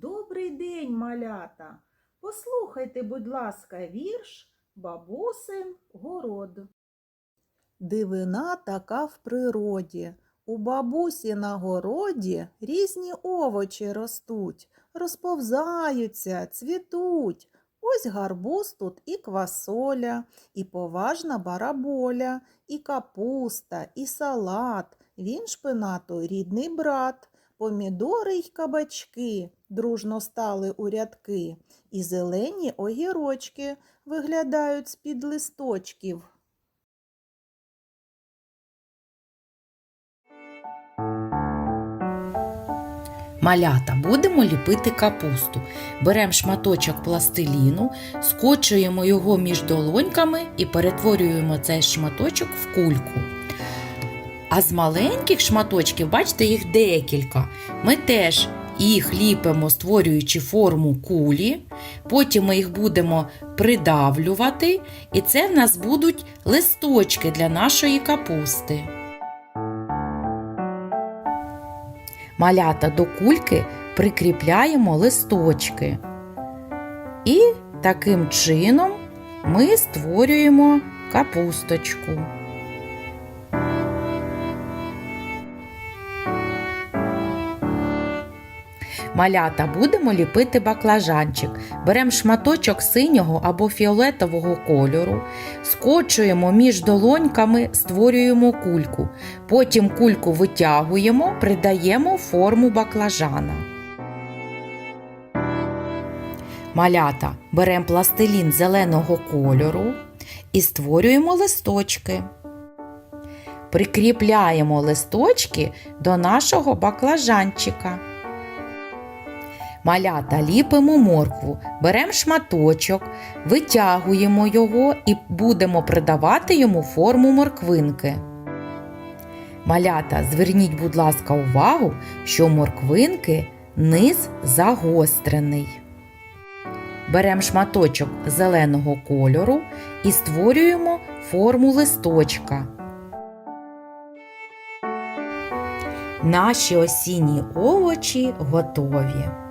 Добрий день, малята. Послухайте, будь ласка, вірш Бабусин город. Дивина така в природі. У бабусі на городі різні овочі ростуть, розповзаються, цвітуть. Ось гарбуз тут і квасоля, і поважна бараболя, і капуста, і салат. Він шпинату рідний брат. Помідори й кабачки дружно стали у рядки, і зелені огірочки виглядають з-під листочків. Малята, будемо ліпити капусту. Беремо шматочок пластиліну, скочуємо його між долоньками і перетворюємо цей шматочок в кульку. А з маленьких шматочків, бачите, їх декілька. Ми теж їх ліпимо, створюючи форму кулі. Потім ми їх будемо придавлювати, і це в нас будуть листочки для нашої капусти. Малята до кульки прикріпляємо листочки. І таким чином ми створюємо капусточку. Малята будемо ліпити баклажанчик. Беремо шматочок синього або фіолетового кольору, скочуємо між долоньками, створюємо кульку. Потім кульку витягуємо, придаємо форму баклажана. Малята беремо пластилін зеленого кольору і створюємо листочки. Прикріпляємо листочки до нашого баклажанчика. Малята ліпимо моркву, беремо шматочок, витягуємо його і будемо придавати йому форму морквинки. Малята, зверніть, будь ласка, увагу, що морквинки низ загострений. Беремо шматочок зеленого кольору і створюємо форму листочка. Наші осінні овочі готові.